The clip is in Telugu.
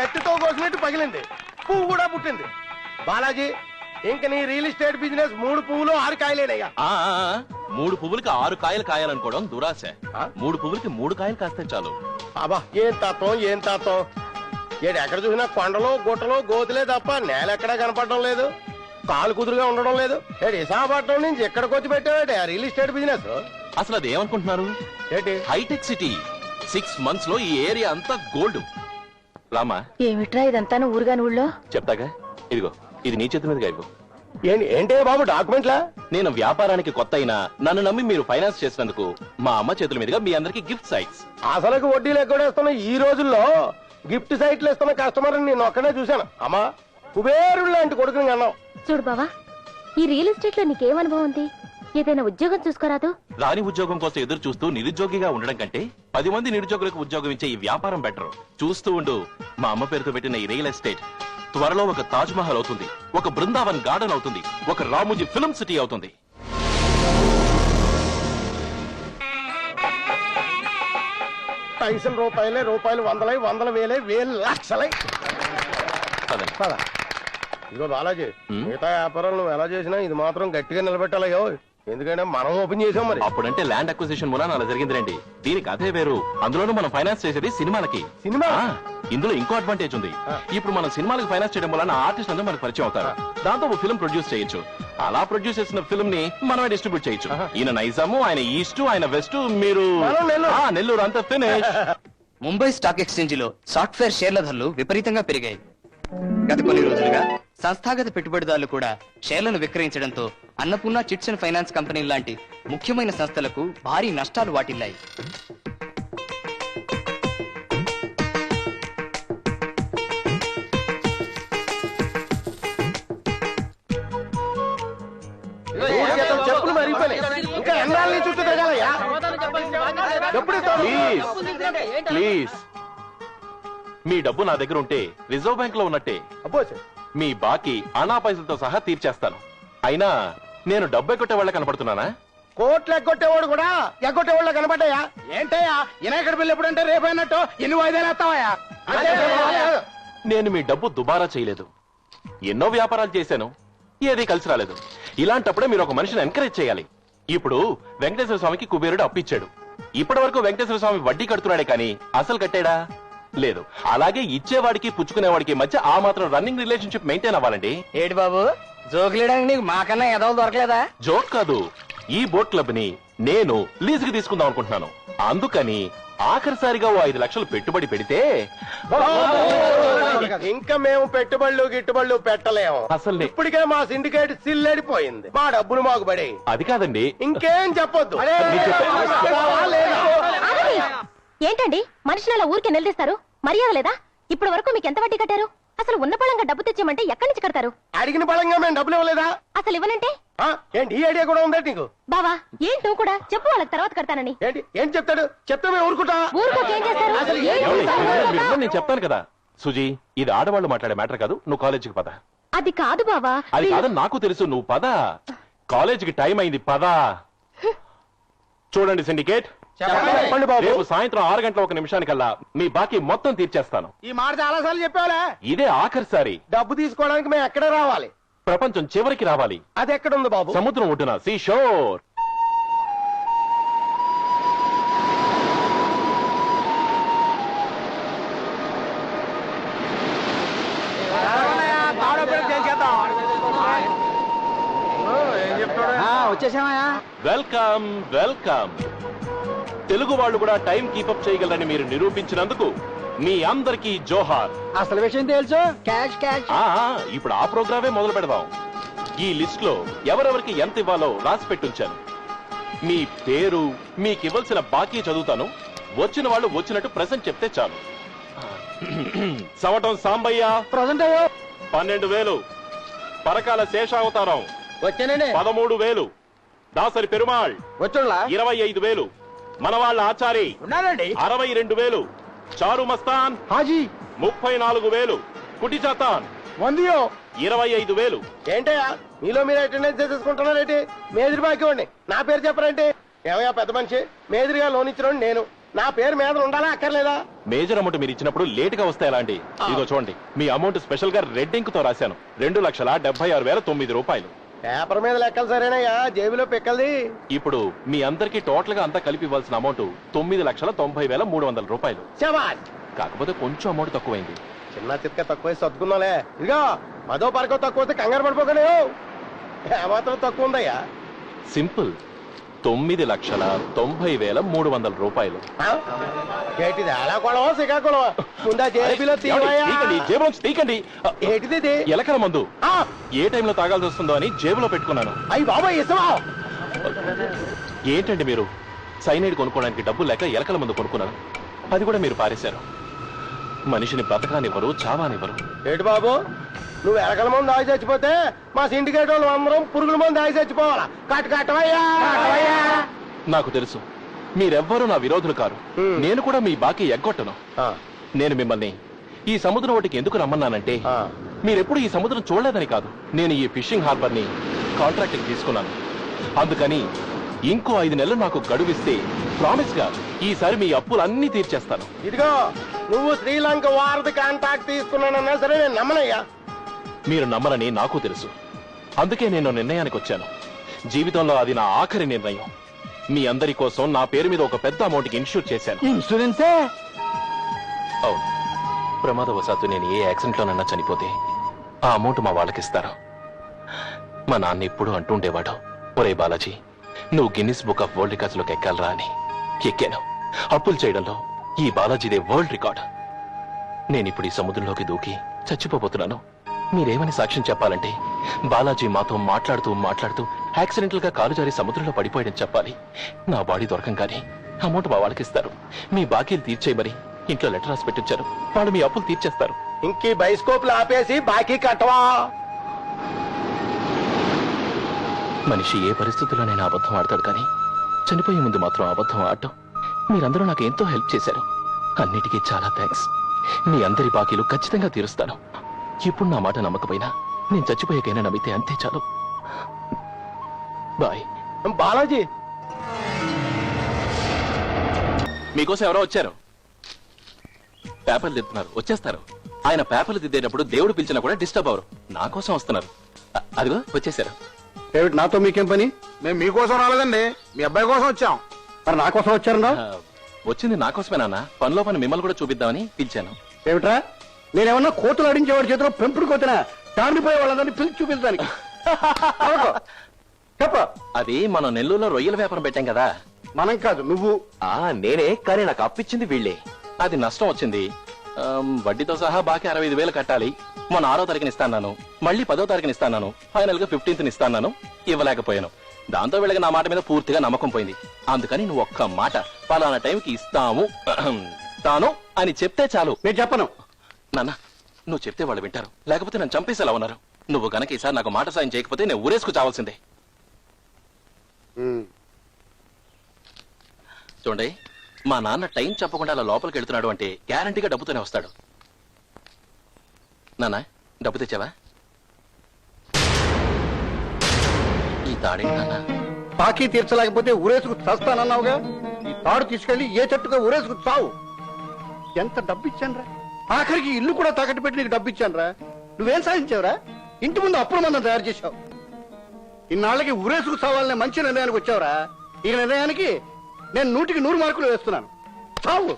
కత్తితో కోసినట్టు పగిలింది. పువ్వు కూడా పుట్టింది. బాలాజీ ఇంక నీ రియల్ ఎస్టేట్ బిజినెస్ మూడు పువ్వులు ఆరు కాయలేనయ్యా. ఆ ఆ, ఆ, మూడు పువ్వులకి ఆరు కాయలు కాయాలనుకోవడం దురాశ. ఆ? మూడు పువ్వులకి మూడు కాయలు కాస్తే చాలు. అబ్బా ఏం తత్వం ఏం తత్వం? ఏడు ఎక్కడ చూసినా కొండలు గుట్టలు గోతులే తప్ప నేల ఎక్కడా కనపడడం లేదు. కాలు కుదురుగా ఉండడం లేదు. ఏడు విశాఖపట్నం నుంచి ఎక్కడికి వచ్చి పెట్టావేటి ఆ రియల్ ఎస్టేట్ బిజినెస్? అసలు అది ఏమనుకుంటున్నారు? ఏంటి? Hitech city. సిక్స్ మంత్స్లో ఈ ఏరియా అంతా గోల్డ్. రామా ఏమిట్రా ఇదంతా ఊరుగాని ఊళ్ళో? చెప్తాగా? ఇదిగో ఇది నీ చేతి మీదుగా ఇవ్వు. ఏంటి ఏంటి బాబు డాక్యుమెంట్లా? నేను వ్యాపారానికి కొత్త అయినా నన్ను నమ్మి మీరు ఫైనాన్స్ చేసినందుకు మా అమ్మ చేతుల మీదుగా మీ అందరికి గిఫ్ట్ సైట్స్. అసలుకి వడ్డీలు ఎక్కడేస్తున్న ఈ రోజుల్లో గిఫ్ట్ సైట్లు ఇస్తున్న కస్టమర్ నేను ఒక్కనే చూశాను. అమ్మా కుబేరుడు లాంటి కొడుకుని అన్నావు చూడు బావా ఈ రియల్ ఎస్టేట్లో నీకేం అనుభవం ఉంది? ఏదైనా ఉద్యోగం చూసుకోరాదు? రాని ఉద్యోగం కోసం ఎదురు చూస్తూ నిరుద్యోగిగా ఉండడం కంటే పది మంది నిరుద్యోగులకు ఉద్యోగం ఇచ్చే ఈ వ్యాపారం బెటర్. చూస్తూ ఉండు. మా అమ్మ పేరుతో పెట్టిన ఈ రియల్ ఎస్టేట్ త్వరలో ఒక తాజ్ మహల్ అవుతుంది. ఒక బృందావన్ గార్డెన్ అవుతుంది. ఒక రాముజీ ఫిల్మ్ సిటీ అవుతుంది. పైసలు రూపాయలే రూపాయలు వందలై వందల వేలే వేలు లక్షలై. పద. ఇదిగో బాలాజీ. మిగతా వ్యాపారాలు నువ్వు ఎలా చేసినా ఇది మాత్రం గట్టిగా నిలబెట్టాలయ్యో ఎందుకంటే మనం ఓపెన్ చేసాం మరి. అప్పుడంటే ల్యాండ్ అక్విజిషన్ మూలాన అలా జరిగింది రండి. దీనికి అదే వేరు. అందులోనూ మనం ఫైనాన్స్ చేసేది సినిమాలకి. సినిమా? ఆ, ఇందులో ఇంకో అడ్వాంటేజ్ ఉంది. ఇప్పుడు మనం సినిమాలకు ఫైనాన్స్ చేయడం వలన ఆర్టిస్ట్ అందరూ మనకు పరిచయం అవుతారు. దాంతో ఒక ఫిల్మ్ ప్రొడ్యూస్ చేయొచ్చు. అలా ప్రొడ్యూస్ చేసిన ఫిల్మ్ని మనమే డిస్ట్రిబ్యూట్ చేయొచ్చు. ఈయన నైజాము ఆయన ఈస్ట్ ఆయన వెస్ట్ మీరు మనం నెల్లూరు. ఆ, నెల్లూరు అంతా ఫినిష్ ముంబై స్టాక్ ఎక్స్చేంజ్లో సాఫ్ట్వేర్ షేర్ల ధరలు విపరీతంగా పెరిగాయి. గత కొన్ని రోజులుగా సంస్థాగత పెట్టుబడిదారులు కూడా షేర్లను విక్రయించడంతో Annapurna chits and finance company లాంటి ముఖ్యమైన సంస్థలకు భారీ నష్టాలు వాటిల్లాయి. ఇంకా చుట్టూ తిరగాలయ్యా? ఎప్పుడు ప్లీజ్. మీ డబ్బు నా దగ్గర ఉంటే రిజర్వ్ బ్యాంక్లో ఉన్నట్టే. అబ్బో. మీ బాకీ అనా పైసలతో సహా తీర్చేస్తాను. అయినా నేను డబ్బు ఎక్కొట్టే వాళ్ళ కనపడుతున్నానా? కోట్లు ఎగ్గొట్టేవాడు కూడా ఎగ్గొట్టేవాళ్ళు కనబడ్డాయా ఏంటయ్యా వినాయకుడి బిల్లు ఎప్పుడంటే రేపైనట్టు ఎన్ని వాయిదాలు వేస్తావయ్యా నేను మీ డబ్బు దుబారా చేయలేదు. ఎన్నో వ్యాపారాలు చేశాను ఏది కలిసి రాలేదు. ఇలాంటప్పుడే మీరు ఒక మనిషిని ఎంకరేజ్ చేయాలి. ఇప్పుడు వెంకటేశ్వర స్వామికి కుబేరుడు అప్పిచ్చాడు ఇప్పటి వరకు వెంకటేశ్వర స్వామి వడ్డీ కడుతున్నాడే కానీ అసలు కట్టాడా? లేదు అలాగే ఇచ్చేవాడికి పుచ్చుకునేవాడికి మధ్య ఆ మాత్రం రన్నింగ్ రిలేషన్షిప్ మెయింటైన్ అవ్వాలండి ఏడు బాబు జోకులేయడానికి నీకు మాకన్నా ఎదవలు దొరకలేదా జోక్ కాదు ఈ బోట్ క్లబ్ని నేను లీజుకి తీసుకుందాం అనుకుంటున్నాను అందుకని ఆఖరిసారిగా ఓ ఐదు లక్షలు పెట్టుబడి పెడితే ఇంకా మేము పెట్టుబడులు గిట్టుబడులు పెట్టలేము అసలు నే- ఇప్పటికే మా సిండికేట్ సిల్లడిపోయింది మా డబ్బులు మాకు పడి అది కాదండి ఇంకేం చెప్పొద్దు. ఏంటండి మనుషులు అలా ఊరికే నిలదీస్తారు మర్యాద లేదా? ఇప్పటి వరకు మీకు ఎంత వడ్డీ కట్టారు? అసలు ఉన్న పళంగా డబ్బు తెచ్చామంటే ఎక్కడి నుంచి కడతారు? అడిగిన బలంగా మేము డబ్బులు ఇవ్వలేదా? అసలు ఇవ్వనంటే? ఆ? ఏంటి? ఈ ఐడియా కూడా ఉందా నీకు? బావా ఏంటి నువ్వు కూడా? చెప్పు వాళ్ళకి తర్వాత కడతానని. ఏంటి? ఏం చెప్తాడు? చెప్తే మేము ఊరుకుంటా ఊరుకోక ఏం చేస్తారు? అసలు ఏం ఏమండి? చేస్తారు? మీరు వినండి, నేను చెప్తాను కదా. సుజీ ఇది ఆడవాళ్ళు మాట్లాడే మ్యాటర్ కాదు. నువ్వు కాలేజీకి పద. అది కాదు బావా. అది కాదని నాకు తెలుసు. నువ్వు పద. కాలేజీకి టైం అయింది పద. చూడండి సిండికేట్. చెప్పండి బాబు రేపు సాయంత్రం ఆరు గంటల ఒక నిమిషానికల్లా మీ బాకీ మొత్తం తీర్చేస్తాను ఈ మాట చాలా సార్లు చెప్పావులే ఇదే ఆఖరిసారి డబ్బు తీసుకోవడానికి మేము ఎక్కడ రావాలి ప్రపంచం చివరికి రావాలి అది ఎక్కడ ఉంది బాబు సముద్రం ఒడ్డున సీ షోర్ వచ్చేసామయ్యా వెల్కమ్ వెల్కమ్ తెలుగు వాళ్ళు కూడా టైం కీపప్ చేయగలరని మీరు నిరూపించినందుకు మీ అందరికీ జోహార్. అసలు విషయం తెలుసు క్యాష్ క్యాష్. ఆ ఇప్పుడు ఆ ప్రోగ్రామే మొదలు పెడదాం. ఈ లిస్ట్లో ఎవరెవరికి ఎంత ఇవ్వాలో రాసి పెట్టుంచాను. మీ పేరు మీకు ఇవ్వాల్సిన బాకీ చదువుతాను. వచ్చిన వాళ్ళు వచ్చినట్టు ప్రెసెంట్ చెప్తే చాలు. సవటం సాంబయ్య. ప్రజెంట్ అయ్యో. పన్నెండు వేలు. పరకాల శేషావతారం. వచ్చానండి. పదమూడు వేలు. దాసరి పెరుమాళ్. వచ్చులా ఇరవై ఐదు వేలు. మనవాళ్ళ ఆచారి ఉన్నానండి అరవై రెండు వేలు. చారు మస్తాన్ హాజీ. ముప్పై నాలుగు వేలు. కుటి చాతాన్ వందియో. ఇరవై ఐదు వేలు. ఏంటయ్యా? మీలో మీరు అటెండెన్స్ చేసేసుకుంటున్నారేంటి మేదిరి బాకీ ఇవ్వండి నా పేరు చెప్పరంటే ఏమయ్యా పెద్ద మనిషి? మేదిరిగా లోన్ ఇచ్చిన నేను. నా పేరు మీద ఉండాలా? అక్కర్లేదా? మేజర్ అమౌంట్ మీరు ఇచ్చినప్పుడు లేట్గా వస్తే ఎలా అండి ఇదిగో చూడండి. మీ అమౌంట్ స్పెషల్గా రెడ్ ఇంక్తో రాశాను. రెండు లక్షల డెబ్బై ఆరు వేల తొమ్మిది రూపాయలు. పేపర్ మీద లెక్కలు సరేనయ్యా జేబులో పిక్కల్ది. ఇప్పుడు మీ అందరికి టోటల్గా అంతా కలిపి ఇవ్వాల్సిన అమౌంట్ తొమ్మిది లక్షల తొంభై వేల మూడు వందల రూపాయలు. శబాష్! కాకపోతే కొంచెం అమౌంట్ తక్కువైంది. చిన్న చిత్క తక్కువ సర్దుకున్నాలే ఇదిగో పదో పరకో తక్కువ కంగారు పడిపోకనే ఏమాత్రం తక్కువ ఉందయ్యా. సింపుల్. తొమ్మిది లక్షల తొంభై వేల మూడు వందల రూపాయలు? ఏటిది? అలా కొడవా? శ్రీకాకుళమా ముందా జేబీలో తీయవయ్యా? తీకండి, జేబులోంచి తీకండి ఏటిది ఇది? ఎలకల మందు. ఆ, ఏ టైంలో తాగాల్సి వస్తుందో అని జేబులో పెట్టుకున్నాను. అయ్యి బాబాయ్ ఇసమా ఏంటండి మీరు? సైనైడ్ కొనుక్కోవడానికి డబ్బు లేక ఎలకల మందు కొనుక్కున్నాను అది కూడా మీరు పారేశారు. మనిషిని బ్రతకానివ్వరు చావానివ్వరు. ఏటి బాబు? నువ్వు ఎలకల మంది దాగి చచ్చిపోతే మా సిండికేట్ వాళ్ళు అందరం పురుగుల మంది దాగి చచ్చిపోవాలా. కట్టు కట్టవయ్యా. కట్టవయ్యా. నాకు తెలుసు. మీరెవ్వరూ నా విరోధులు కారు. హ్మ్. నేను కూడా మీ బాకీ ఎగ్గొట్టను. ఆ, నేను మిమ్మల్ని ఈ సముద్రం ఒకటికి ఎందుకు రమ్మన్నానంటే ఆ. మీరెప్పుడు ఈ సముద్రం చూడలేదని కాదు. నేను ఈ ఫిషింగ్ హార్బర్ని కాంట్రాక్ట్ తీసుకున్నాను. అందుకని ఇంకో ఐదు నెలలు నాకు గడువిస్తే ప్రామిస్గా ఈసారి మీ అప్పులన్నీ తీర్చేస్తాను. ఇదిగో నువ్వు శ్రీలంక వారధి కాంటాక్ట్ తీసుకున్నానన్నా సరే నేను నమ్మనయ్యా. మీరు నమ్మరని నాకు తెలుసు. అందుకే నేను నిర్ణయానికి వచ్చాను. జీవితంలో అది నా ఆఖరి నిర్ణయం. మీ అందరి కోసం నా పేరు మీద ఒక పెద్ద అమౌంట్ ఇన్షూర్ చేశాను. ఇన్సూరెన్సే? అవును. ప్రమాదవశాత్తు నేను ఏ యాక్సిడెంట్ లోనన్నా చనిపోతే ఆ అమౌంట్ మా వాళ్ళకిస్తారు. మా నాన్న ఎప్పుడు అంటుండేవాడు ఒరే బాలాజీ నువ్వు గిన్నిస్ బుక్ ఆఫ్ వరల్డ్ రికార్డ్స్లోకి ఎక్కాలరా అని ఎక్కాను. అప్పులు చేయడంలో ఈ బాలాజీదే వరల్డ్ రికార్డ్ నేను ఇప్పుడు ఈ సముద్రంలోకి దూకి చచ్చిపోబోతున్నాను. మీరేమని సాక్ష్యం చెప్పాలంటే బాలాజీ మాతో మాట్లాడుతూ మాట్లాడుతూ యాక్సిడెంటల్గా కాలు జారి సముద్రంలో పడిపోయాడని చెప్పాలి. నా బాడీ దొరకంగానే అమౌంట్ మా వాళ్ళకి ఇస్తారు. మీ బాకీలు తీర్చేయమని ఇంట్లో లెటర్ రాసి పెట్టించారు. వాళ్ళు మీ అప్పులు తీర్చేస్తారు. ఇంకీ బైస్కోప్ ఆపేసి బాకీ కట్టవా? మనిషి ఏ పరిస్థితుల్లోనైనా అబద్ధం ఆడతాడు కానీ చనిపోయే ముందు మాత్రం అబద్ధం ఆడటం మీరందరూ నాకు ఎంతో హెల్ప్ చేశారు. అన్నిటికీ చాలా థ్యాంక్స్ మీ అందరి బాకీలు ఖచ్చితంగా తీరుస్తాను. ఇప్పుడు నా మాట నమ్మకపోయినా నేను చచ్చిపోయాకైనా నమ్మితే అంతే చాలు. బాయ్. బాలాజీ! మీకోసం ఎవరో వచ్చారు. పేపర్లు దిద్దుతున్నారు వచ్చేస్తారు. ఆయన పేపర్లు దిద్దేటప్పుడు దేవుడు పిలిచినా కూడా డిస్టర్బ్ అవరు నా కోసం వస్తున్నారు. అ- అదిగో వచ్చేసారు ఏమిటి నాతో మీకేం పని? మేము మీకోసం రాలేదండి. మీ అబ్బాయి కోసం వచ్చాం. మరి నా కోసం వచ్చారన్నా ఆ, వచ్చింది నా కోసమే నాన్న. పనిలో పని మిమ్మల్ని కూడా చూపిద్దామని పిలిచాను. ఏమిట్రా? నేనేమన్నా కోతులు ఆడించేవాడి చేతిలో పెంపుడు కోతినా? తాండిపోయే వాళ్ళందరినీ పిలిచి చూపించడానికి. అవును. చెప్ప అది మనం నెల్లూరులో రొయ్యల వ్యాపారం పెట్టాం కదా. మనం కాదు నువ్వు. ఆ నేనే కానీ నాకు అప్పిచ్చింది వీళ్ళే. అది నష్టం వచ్చింది. ఆమ్, వడ్డీతో సహా బాకీ అరవై ఐదు వేలు కట్టాలి. మొన్న ఆరో తారీఖున ఇస్తాను మళ్ళీ పదో తారీఖున ఇస్తాను ఫైనల్గా ఫిఫ్టీన్త్ ఇస్తాను ఇవ్వలేకపోయాను. దాంతో వీళ్ళకి నా మాట మీద పూర్తిగా నమ్మకం పోయింది. అందుకని నువ్వు ఒక్క మాట పలానా టైంకి ఇస్తాము. తాను అని చెప్తే చాలు. నేను చెప్పను. నాన్న నువ్వు చెప్తే వాళ్ళు వింటారు. లేకపోతే నన్ను చంపేసేలా ఉన్నారు. నువ్వు గనక ఈసారి నాకు మాట సాయం చేయకపోతే నేను ఊరేసుకు చావాల్సిందే. చూడండి మా నాన్న టైం చెప్పకుండా అలా లోపలికి వెళ్తున్నాడు అంటే గ్యారంటీగా డబ్బుతోనే వస్తాడు. నాన్న డబ్బు తెచ్చావా? ఈ తాడేంటి నాన్న? బాకీ తీర్చలేకపోతే ఊరేసుకు చస్తానన్నావుగా? ఈ తాడు తీసుకెళ్ళి ఏ చెట్టుగా ఊరేసుకు చావు. ఎంత డబ్బు ఇచ్చానురా? ఆఖరికి ఇల్లు కూడా తాకట్టు పెట్టి నీకు డబ్బు ఇచ్చానురా నువ్వేం సాధించావురా? ఇంటి ముందు అప్పుల మందం తయారు చేశావు. ఇన్నాళ్ళకి ఉరేసుకు సవాలనే మంచి నిర్ణయానికి వచ్చావురా. ఈ నిర్ణయానికి నేను నూటికి నూరు మార్కులు వేస్తున్నాను. చావు!